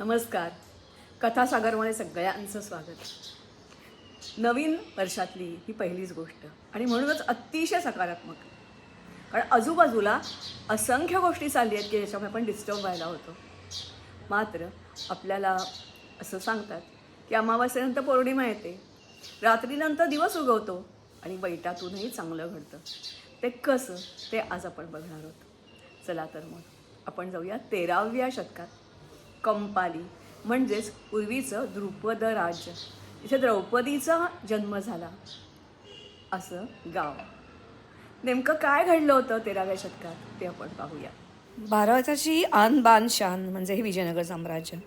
नमस्कार. कथासागरमध्ये सगळ्यांचं स्वागत. नवीन वर्षातली ही पहिलीच गोष्ट. आणि म्हणूनच अतिशय सकारात्मक. कारण आजूबाजूला असंख्य गोष्टी चालली आहेत की ज्याच्यामुळे आपण डिस्टर्ब व्हायला होतो. मात्र आपल्याला असं सांगतात की अमावास्येनंतर पौर्णिमा येते. रात्रीनंतर दिवस उगवतो आणि बैठातूनही चांगलं घडतं. ते कसं? ते आज आपण बघणार आहोत. चला तर मग आपण जाऊया तेराव्या शतकात. कंपाली म्हणजेच पूर्वीचं द्रुपद राज्य. इथे द्रौपदीचा जन्म झाला. असं गाव. नेमकं काय घडलं होतं तेराव्या शतकात? ते आपण पाहूया. भारताची आन बान शान म्हणजे हे विजयनगर साम्राज्य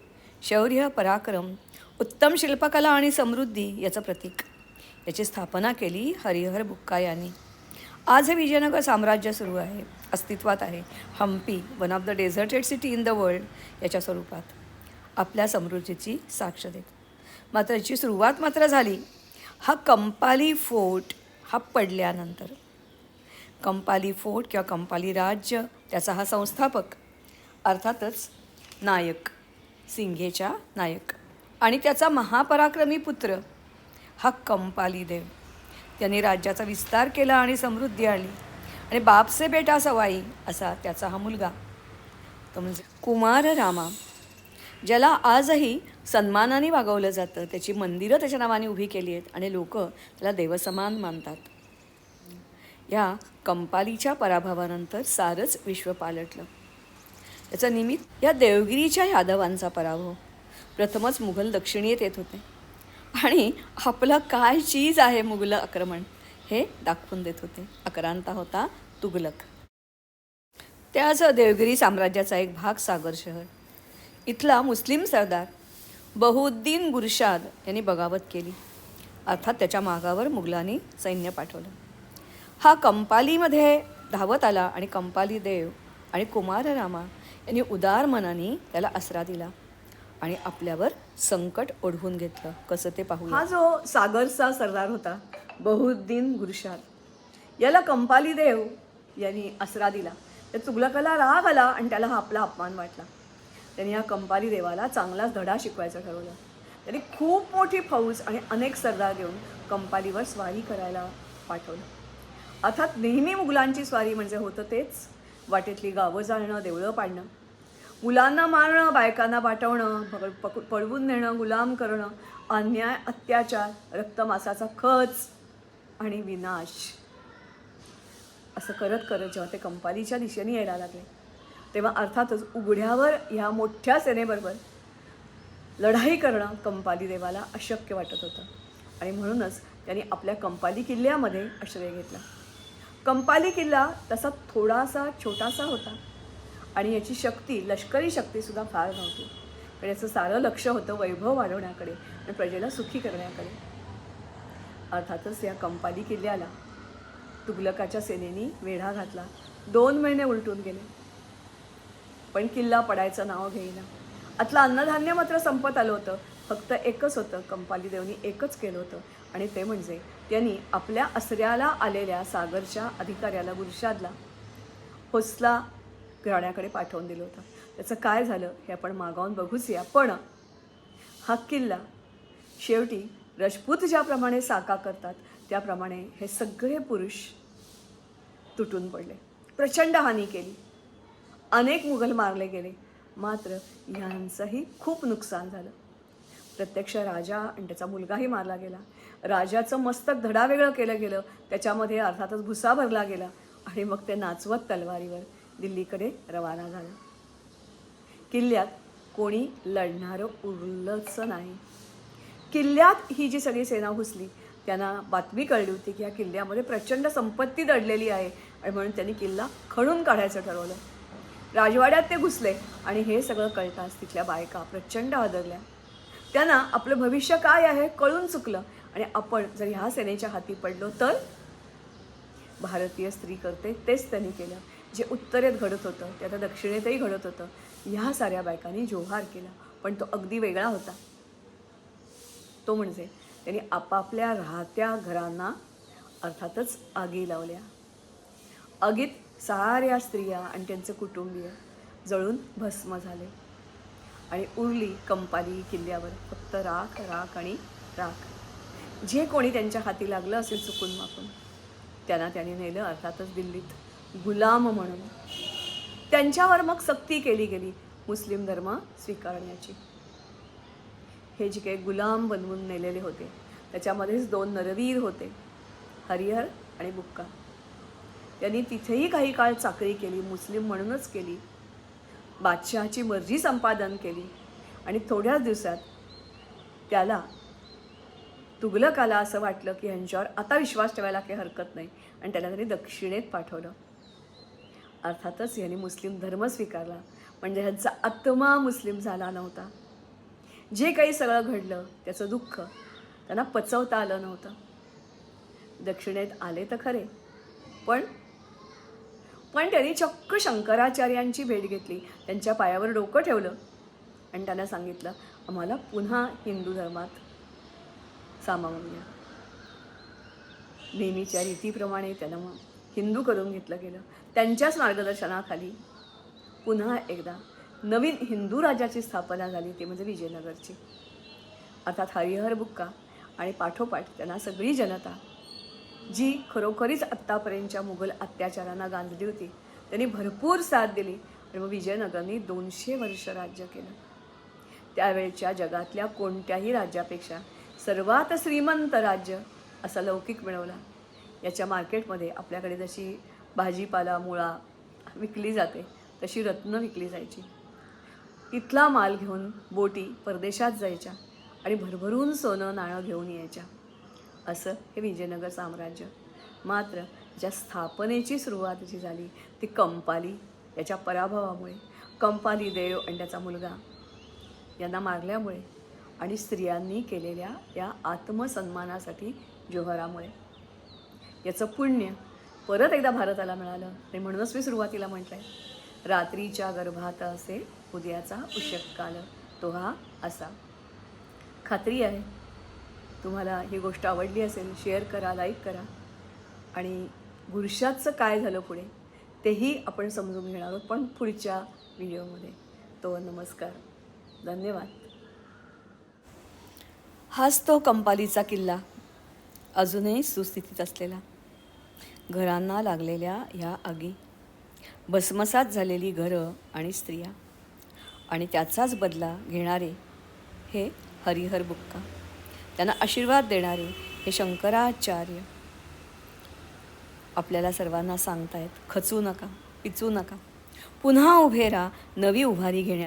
शौर्य पराक्रम उत्तम शिल्पकला आणि समृद्धी याचं प्रतीक. याची स्थापना केली हरिहर बुक्का यांनी. आज हे विजयनगर साम्राज्य सुरू आहे अस्तित्वात आहे. Hampi one of the deserted city in the world याच्या स्वरूपात. आपल्या समृद्धीची साक्ष देत मात्र याची सुरुवात मात्र झाली हा कंपाली फोर्ट हा पडल्यानंतर. कंपाली फोर्ट किंवा कंपाली राज्य त्याचा हा संस्थापक अर्थातच नायक सिंघेच्या नायक. आणि त्याचा महापराक्रमी पुत्र हा कंपाली देव. त्यांनी राज्याचा विस्तार केला आणि समृद्धी आणली. आणि बापसे बेटा सवाई असा त्याचा हा मुलगा. तो म्हणजे कुमार रामा ज्याला आजही सन्मानाने वागवलं जातं. त्याची मंदिरं त्याच्या नावाने उभी केली आहेत आणि लोक त्याला देवसमान मानतात. या कंपालीच्या पराभवानंतर सारंच विश्व पालटलं. त्याचं निमित्त या देवगिरीच्या यादवांचा पराभव. प्रथमच मुघल दक्षिणेत येत होते. आणि आपलं काय चीज आहे मुघल आक्रमण हे दाखवून देत होते. अक्रांता होता तुघलक त्याच देवगिरी साम्राज्याचा एक भाग सागर शहर. इथला मुस्लिम सरदार बहुद्दीन गुरशाद यांनी बगावत केली. अर्थात त्याच्या मागावर मुघलांनी सैन्य पाठवलं. हा कंपालीमध्ये धावत आला आणि कंपाली देव आणि कुमाररामा यांनी उदार मनाने त्याला आसरा दिला. आणि आपल्यावर संकट ओढवून घेतलं. कसं ते पाहू हा जो सागरचा सरदार होता बहुद्दीन गुरशाद याला कंपाली देव यांनी आसरा दिला. त्या तुगलकाला राग आला आणि त्याला हा आपला अपमान वाटला. त्यांनी या कंपाली देवाला चांगलाच धडा शिकवायचा ठरवलं. त्यांनी खूप मोठी फौज आणि अनेक सरदार घेऊन कंपालीवर स्वारी करायला पाठवलं. अर्थात नेहमी मुघलांची स्वारी म्हणजे होतं तेच. वाटेतली गावं जाळणं देवळं पाडणं. मुलांना मारणं बायकांना पाठवणं पकड पक पळवून नेणं गुलाम करणं अन्याय अत्याचार रक्तमासाचा खच आणि विनाश. असं करत करत जेव्हा ते कंपालीच्या दिशेने यायला लागले तेव्हा अर्थातच उघड्यावर ह्या मोठ्या सेनेबरोबर लढाई करणं कंपाली देवाला अशक्य वाटत होतं. आणि म्हणूनच त्यांनी आपल्या कंपाली किल्ल्यामध्ये आश्रय घेतला. कंपाली किल्ला तसा थोडासा छोटासा होता. आणि याची शक्ती लष्करी शक्तीसुद्धा फार नव्हती. पण याचं सारं लक्ष होतं वैभव वाढवण्याकडे आणि प्रजेला सुखी करण्याकडे. अर्थातच या कंपाली किल्ल्याला तुगलकाच्या सेनेनी वेढा घातला. दोन महिने उलटून गेले. पण किल्ला पडायचं नाव घेईना. आतलं अन्नधान्य मात्र संपत आलं होतं. फक्त एकच होतं. कंपाली देवनी एकच केलं होतं. आणि ते म्हणजे त्यांनी आपल्या असऱ्याला आलेल्या सागरच्या अधिकाऱ्याला गुरशादला. होसला घराण्याकडे पाठवून दिलं होतं. त्याचं काय झालं हे आपण मागावून बघूच या पण हा किल्ला शेवटी रजपूत ज्याप्रमाणे साका करतात त्याप्रमाणे हे सगळे पुरुष तुटून पडले. प्रचंड हानी केली. अनेक मुघल मारले गेले. मात्र ह्यांचंही खूप नुकसान झालं. प्रत्यक्ष राजा आणि त्याचा मुलगाही मारला गेला. राजाचं मस्तक धडावेगळं केलं गेलं. त्याच्यामध्ये अर्थातच भुसा भरला गेला. आणि मग ते नाचवत तलवारीवर दिल्लीकडे रवाना झाला. किल्ल्यात कोणी लढणारं उरलंच नाही. किल्ल्यात ही जी सगळी सेना घुसली त्यांना बातमी कळली होती की या किल्ल्यामध्ये प्रचंड संपत्ती दडलेली आहे आणि म्हणून त्यांनी किल्ला खणून काढायचं ठरवलं. राजवाड्यात ते घुसले आणि हे सगळं कळताच तिथल्या बायका प्रचंड आदरल्या त्यांना आपलं भविष्य काय आहे कळून चुकलं आणि आपण जर ह्या सेनेच्या हाती पडलो तर? भारतीय स्त्री करते तेच त्यांनी केलं. जे उत्तरेत घडत होतं ते आता दक्षिणेतही घडत होतं ह्या साऱ्या बायकांनी जोहार केला. पण तो अगदी वेगळा होता. तो म्हणजे त्यांनी आपापल्या राहत्या घरांना अर्थातच आगी लावल्या. आगीत साऱ्या स्त्रिया आणि त्यांचे कुटुंबीय जळून भस्म झाले. आणि उरली कंपाली किल्ल्यावर फक्त राख राख आणि राख. जे कोणी त्यांच्या हाती लागलं असेल चुकून मापून त्यांना त्याने नेलं अर्थातच दिल्लीत. गुलाम म्हणून. त्यांच्यावर मग सक्ती केली गेली मुस्लिम धर्म स्वीकारण्याची. हे जे काही गुलाम बनवून नेलेले होते त्याच्यामध्येच दोन नरवीर होते हरिहर आणि बुक्का. त्यांनी तिथेही काही काळ चाकरी केली मुस्लिम म्हणूनच केली. बादशहाची मर्जी संपादन केली आणि थोड्याच दिवसात त्याला तुगलकाला असं वाटलं की ह्यांच्यावर आता विश्वास ठेवायला काही हरकत नाही आणि त्याला त्यांनी दक्षिणेत पाठवलं. अर्थातच यांनी मुस्लिम धर्म स्वीकारला. म्हणजे ह्यांचा आत्मा मुस्लिम झाला नव्हता. जे काही सगळं घडलं त्याचं दुःख त्यांना पचवता आलं नव्हतं. दक्षिणेत आले तर खरे. पण पण त्यांनी चक्क शंकराचार्यांची भेट घेतली. त्यांच्या पायावर डोकं ठेवलं. आणि त्यांना सांगितलं आम्हाला पुन्हा हिंदू धर्मात सामावून घ्या. नेहमीच्या रीतीप्रमाणे त्यांना मग हिंदू करून घेतलं गेलं. त्यांच्याच मार्गदर्शनाखाली पुन्हा एकदा नवीन हिंदू राज्याची स्थापना झाली ती म्हणजे विजयनगरची. अर्थात हरिहर बुक्का आणि पाठोपाठ त्यांना सगळी जनता जी खरोखरीच आत्तापर्यंतच्या मुघल अत्याचारांना गांजली होती त्यांनी भरपूर साथ दिली आणि मग विजयनगरनी दोनशे वर्ष राज्य केलं. त्यावेळच्या जगातल्या कोणत्याही राज्यापेक्षा सर्वात श्रीमंत राज्य असा लौकिक मिळवला. याच्या मार्केटमध्ये आपल्याकडे जशी भाजीपाला मुळा विकली जाते तशी रत्न विकली जायची. इथला माल घेऊन बोटी परदेशात जायच्या आणि भरभरून सोनं नाणं घेऊन यायच्या. असं हे विजयनगर साम्राज्य. मात्र ज्या स्थापनेची सुरुवात जी झाली ती कंपाली याच्या पराभवामुळे. कंपाली देव आणि त्याचा मुलगा यांना मारल्यामुळे आणि स्त्रियांनी केलेल्या या आत्मसन्मानासाठी जोहरामुळे. याचं पुण्य. परत एकदा भारताला मिळालं. आणि म्हणूनच मी सुरुवातीला म्हटलं आहे रात्रीच्या गर्भात असे उद्याचा उशक तो हा असा. खात्री आहे. तुम्हाला ही गोष्ट आवडली असेल शेअर करा लाईक करा. आणि गुरशाचं काय झालं पुढे तेही आपण समजून घेणार आहोत पण पुढच्या व्हिडिओमध्ये. तो नमस्कार. धन्यवाद. हाच तो कंपालीचा किल्ला. अजूनही सुस्थितीत असलेला. घरांना लागलेल्या ह्या आगी. भस्मसात झालेली घरं आणि स्त्रिया. आणि त्याचाच बदला घेणारे हे हरिहर बुक्का. त्यांना आशीर्वाद देणारे हे शंकराचार्य. आपल्याला सर्वांना सांगतायत खचू नका पिचू नका. पुन्हा उभे राहा नवी उभारी घेण्यात